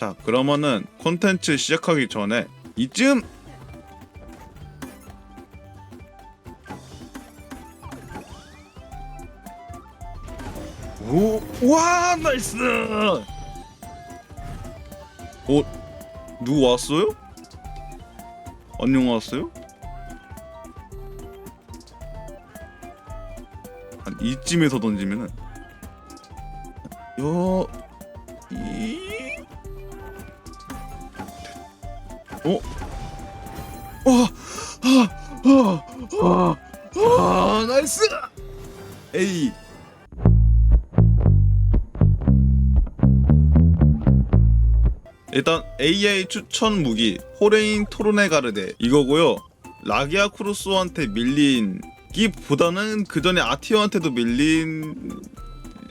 자 그러면은 콘텐츠 시작하기 전에 이쯤 오, 와 나이스 어 누구 왔어요? 안녕 왔어요? 한 이쯤에서 던지면은 요 이... 어? 와! 아! 아! 아! 아! 나이스! 에이 일단 AI 추천 무기 호레인 토르네가르데 이거고요 라기아 크루소한테 밀린 기보다는 그 전에 아티어한테도 밀린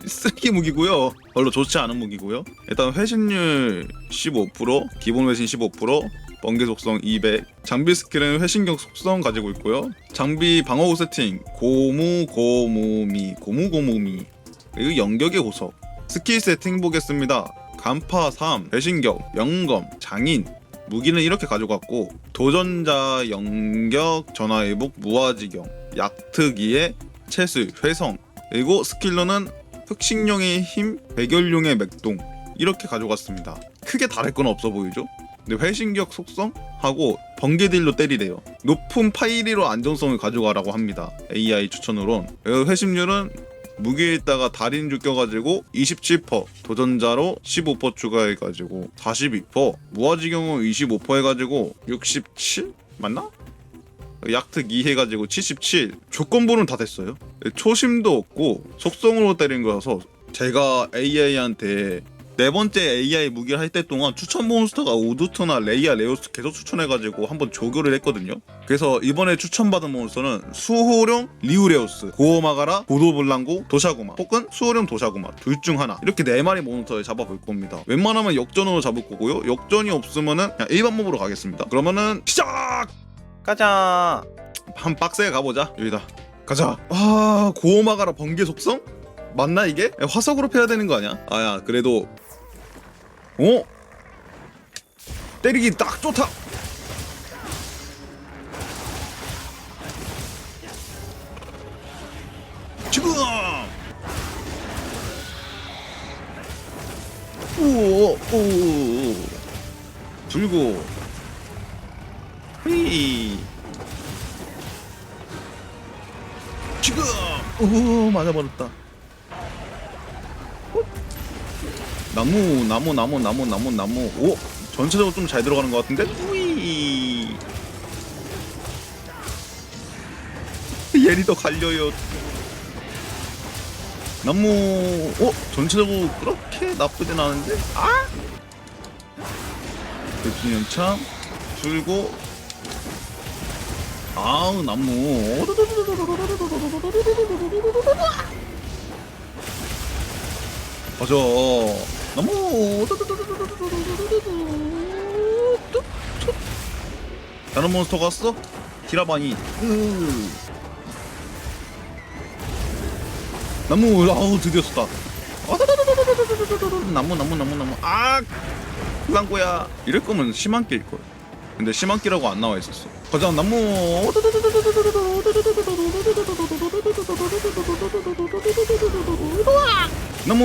쓰레기 무기고요. 별로 좋지 않은 무기고요. 일단 회신율 15%, 기본 회신 15%, 번개 속성 200, 장비 스킬은 회신격 속성 가지고 있고요. 장비 방어구 세팅 고무 고무미 고무 고무미 그리고 연격의 고속 스킬 세팅 보겠습니다. 간파 3, 배신격, 영검, 장인 무기는 이렇게 가져갔고 도전자 영격, 전화회복, 무아지경, 약특이의 채술, 회성 그리고 스킬러는 흑식룡의 힘, 백열룡의 맥동 이렇게 가져갔습니다. 크게 다를 건 없어 보이죠? 근데 회신격 속성하고 번개딜로 때리래요. 높은 파이리로 안정성을 가져가라고 합니다. AI 추천으론 그리고 회심률은 무기에다가 달인줄 껴가지고 27% 도전자로 15% 추가해가지고 42% 무아지경은 25% 해가지고 67 맞나? 약특 2 해가지고 77 조건부는 다 됐어요 초심도 없고 속성으로 때린 거라서 제가 AI한테 네 번째 AI 무기를 할 때 동안 추천 몬스터가 우두트나 레이아 레오스 계속 추천해가지고 한번 조교를 했거든요 그래서 이번에 추천받은 몬스터는 수호령 리우레오스 고오마가라 보도블랑고 도샤구마 혹은 수호령 도샤구마 둘 중 하나 이렇게 네 마리 몬스터를 잡아볼 겁니다 웬만하면 역전으로 잡을 거고요 역전이 없으면은 그냥 일반 몹으로 가겠습니다 그러면은 시작! 가자. 한 박스에 가보자. 여기다. 가자. 아 고오마가라 번개 속성? 맞나 이게? 야, 화석으로 패야 되는 거 아니야? 아야 그래도 어? 때리기 딱 좋다. 지금. 오오 오. 들고. 휘. 지금. 오 맞아버렸다. 나무 나무 나무 나무 나무 나무. 오 전체적으로 좀 잘 들어가는 것 같은데? 우이. 얘리 더 갈려요. 나무 오 전체적으로 그렇게 나쁘진 않은데? 아! 대충연참 줄고. 아우 나무. 맞아 나무 다른 몬스터 갔어? 디라바니 으. 나무 아우 드디어 썼다 나무 나무 나무 나무 아 랑고야 이럴 거면 심한끼일 걸 근데 심한끼라고 안 나와 있었어 가자 나무 나무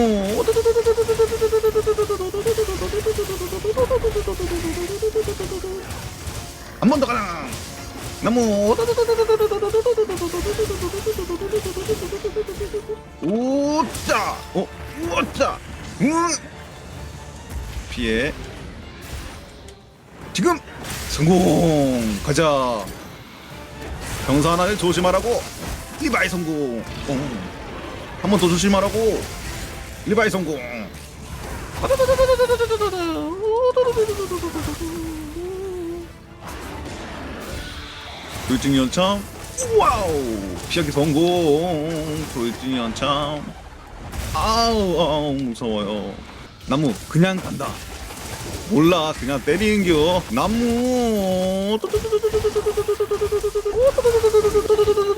나무 오짜 어 오짜 응 피해 지금 성공 가자 병사 하나를 조심하라고 리바이 성공 한 번 더 조심하라고 리바이 성공 돌진이 연참 와우! 피하기 성공! 돌진이 연참 아우 아우 무서워요. 나무 그냥 간다. 몰라 그냥 때리는겨. 나무!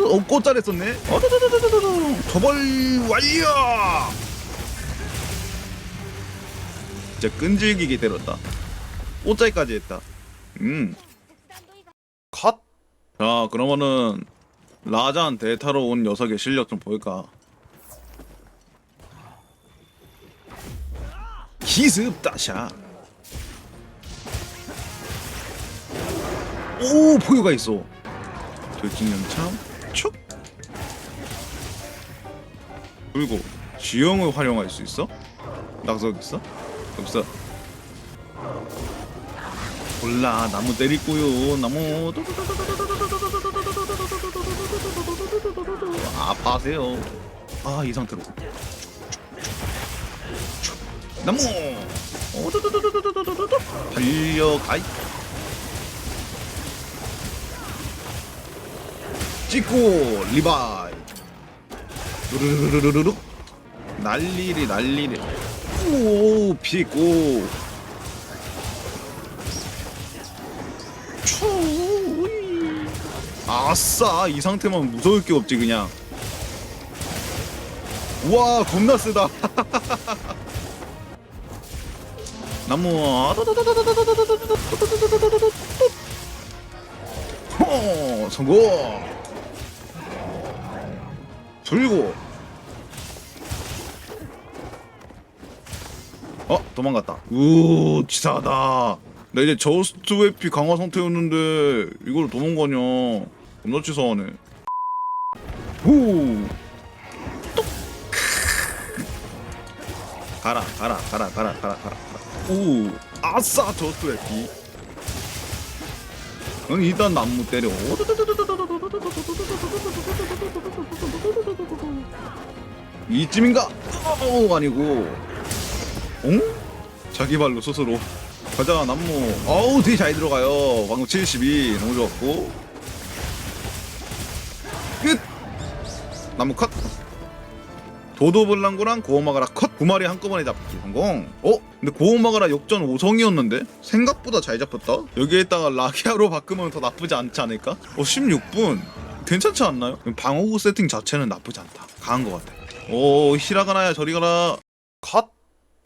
어 꽃잘 했었네. 처벌 완료! 진짜 끈질기게 때렸다. 오짜이까지 했다. 음. 컷. 자 그러면은 라자한테 타러 온 녀석의 실력 좀 볼까. 기습 다샤. 오 포유가 있어. 돌진연참 촉. 그리고 지형을 활용할 수 있어? 낙석 있어? 없어. 몰라. 나무 때리고요. 나무. 아파하세요. 아 이 상태로. 나무. 달려가이. 찍고 리바이. 루루루루루루 난리리 난리리. 오 피고 추이. 아싸 이 상태만 무서울 게 없지 그냥. 와 겁나 세다. 나무. 호 성공. 들고. 어 도망갔다. 우 치사하다 나 이제 저스트 웨피 강화 상태였는데 이걸 도망가냐? 겁나 치사하네. 후. 똑. 가라 가라 가라 가라 가라 가라 오 아싸 저스트 웨피. 응 일단 나무 때려. 이쯤인가? 어 아니고. 응? 자기 발로 스스로 가자 남무. 어우 되게 잘 들어가요. 방금 72 너무 좋았고. 끝! 나무 컷. 도도블랑구랑 고오마가라 컷. 두 마리 한꺼번에 잡기 성공. 어? 근데 고오마가라 역전 5성이었는데? 생각보다 잘 잡혔다. 여기에다가 라기아로 바꾸면 더 나쁘지 않지 않을까? 어 16분. 괜찮지 않나요? 방어구 세팅 자체는 나쁘지 않다. 강한 것 같아. 오 히라가나야 저리 가라. 컷.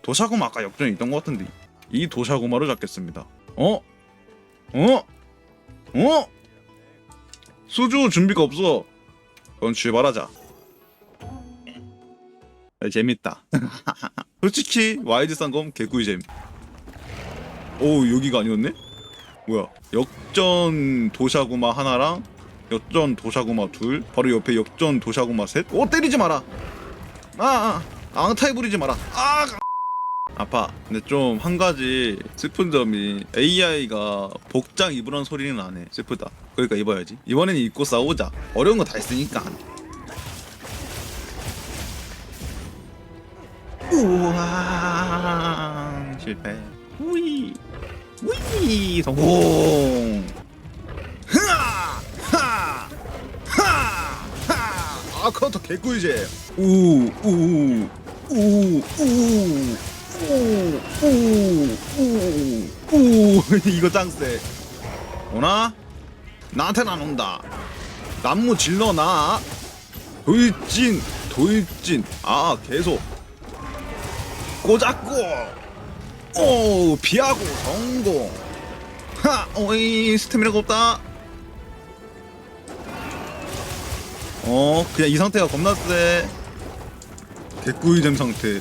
도샤구마 아까 역전이 있던 것 같은데 이 도샤구마로 잡겠습니다. 어? 어? 어? 수주 준비가 없어. 그럼 출발하자. 야, 재밌다. 솔직히 와이드 쌍검 개꿀잼. 오 여기가 아니었네? 뭐야? 역전 도샤구마 하나랑 역전 도샤구마 둘, 바로 옆에 역전 도샤구마 셋. 오 때리지 마라. 아, 아 앙타이 부리지 마라. 아, 아파. 근데 좀 한 가지 슬픈 점이 AI가 복장 입으란 소리는 안 해. 슬프다. 그러니까 입어야지. 이번에는 입고 싸우자. 어려운 거다 했으니까. 우와 실패. 우이 우이 성공. 하! 아 그것도 개꿀이지. 우우우우 우우 이거 짱세 오나? 나한테는 안 온다 남무 질러놔 돌진 돌진 아 계속 꽂았고 오 피하고 성공 하 오이 스태미나가 없다 어 그냥 이 상태가 겁나 세 개꿀잼 상태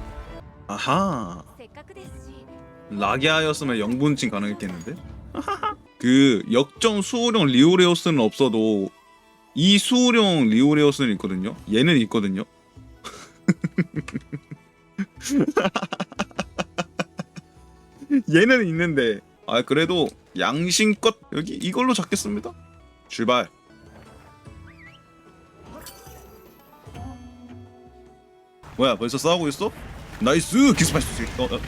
아하 라기아였으면 영분칭 가능했겠는데? 그 역정 수호령 리오레오스는 없어도 이 수호령 리오레오스는 있거든요. 얘는 있거든요. 얘는 있는데 아 그래도 양심껏 여기 이걸로 잡겠습니다. 출발. 뭐야 벌써 싸우고 있어? 나이스. 기습할 수 있, 어, 어.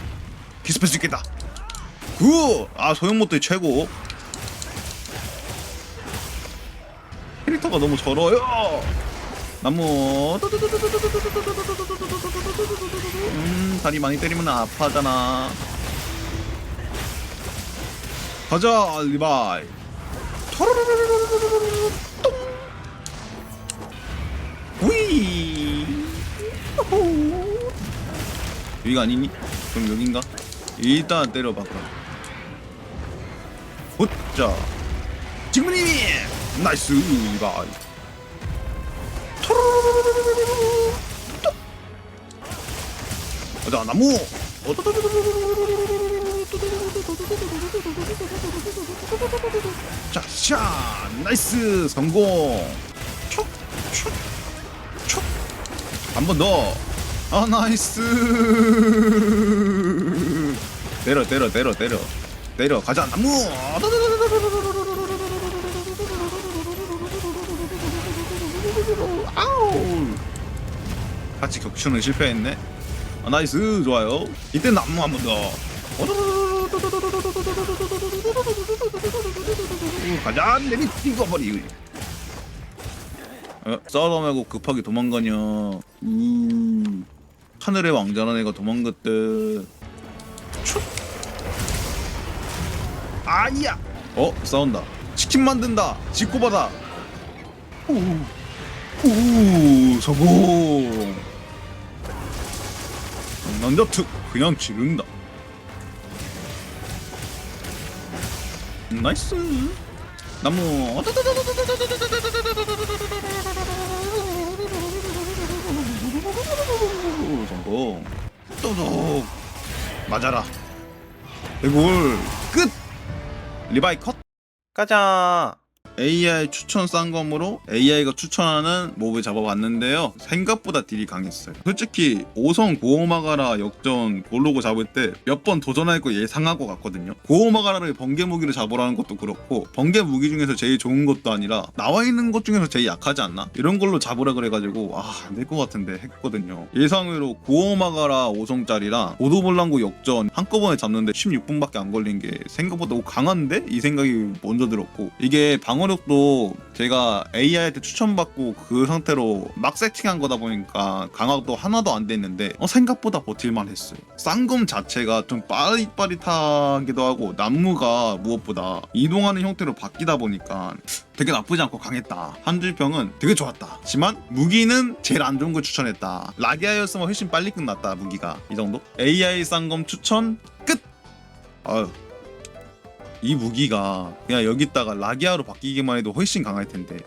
기습할 수 있겠다. 굿아 소형모드 최고. 캐릭터가 너무 절어요. 나무. 음 다리 많이 때리면 아파잖아. 가자 리바이. 위 여기가 아니니? 그럼 여긴가? 일단 때려봐 그럼 보자 지금이니 나이스 리바이 가자 나무 자, 샤, 나이스 성공. 촉, 촉, 촉. 한 번 더. 아, 나이스. 때려, 때려, 때려, 때려, 때려. 가자, 나무. 아우. 같이 격추는 실패했네. 아, 나이스, 좋아요. 이때 나무 한 번 더. 가자 내리 뛰어버리 어, 싸우다 말고 급하게 도망가냐 우 하늘의 왕자라는 애가 도망갔대. 촉 아니야. 어 싸운다. 치킨 만든다. 직고 받아. 오오 성공. 남자 특 그냥 지른다. 나이스. 나무 성공 또독 맞아라. 대골 끝. 리바이 컷. 가자 AI 추천 쌍검으로 AI가 추천하는 몹을 잡아봤는데요 생각보다 딜이 강했어요 솔직히 5성 고오마가라 역전 고르고 잡을 때 몇 번 도전할 거 예상하고 갔거든요 고오마가라를 번개 무기로 잡으라는 것도 그렇고 번개 무기 중에서 제일 좋은 것도 아니라 나와 있는 것 중에서 제일 약하지 않나? 이런 걸로 잡으라 그래가지고 아안될것 같은데 했거든요 예상으로 고오마가라 5성짜리랑 오도볼랑고 역전 한꺼번에 잡는데 16분밖에 안 걸린 게 생각보다 강한데? 이 생각이 먼저 들었고 이게 방어 력도 제가 AI한테 추천받고 그 상태로 막 세팅한 거다 보니까 강화도 하나도 안 됐는데 어, 생각보다 버틸만 했어요. 쌍검 자체가 좀 빠릿빠릿하기도 하고 나무가 무엇보다 이동하는 형태로 바뀌다 보니까 되게 나쁘지 않고 강했다. 한줄평은 되게 좋았다. 하지만 무기는 제일 안 좋은 걸 추천했다. 라기아였으면 훨씬 빨리 끝났다 무기가. 이 정도? AI 쌍검 추천 끝! 아유 이 무기가 그냥 여기다가 라기아로 바뀌기만 해도 훨씬 강할 텐데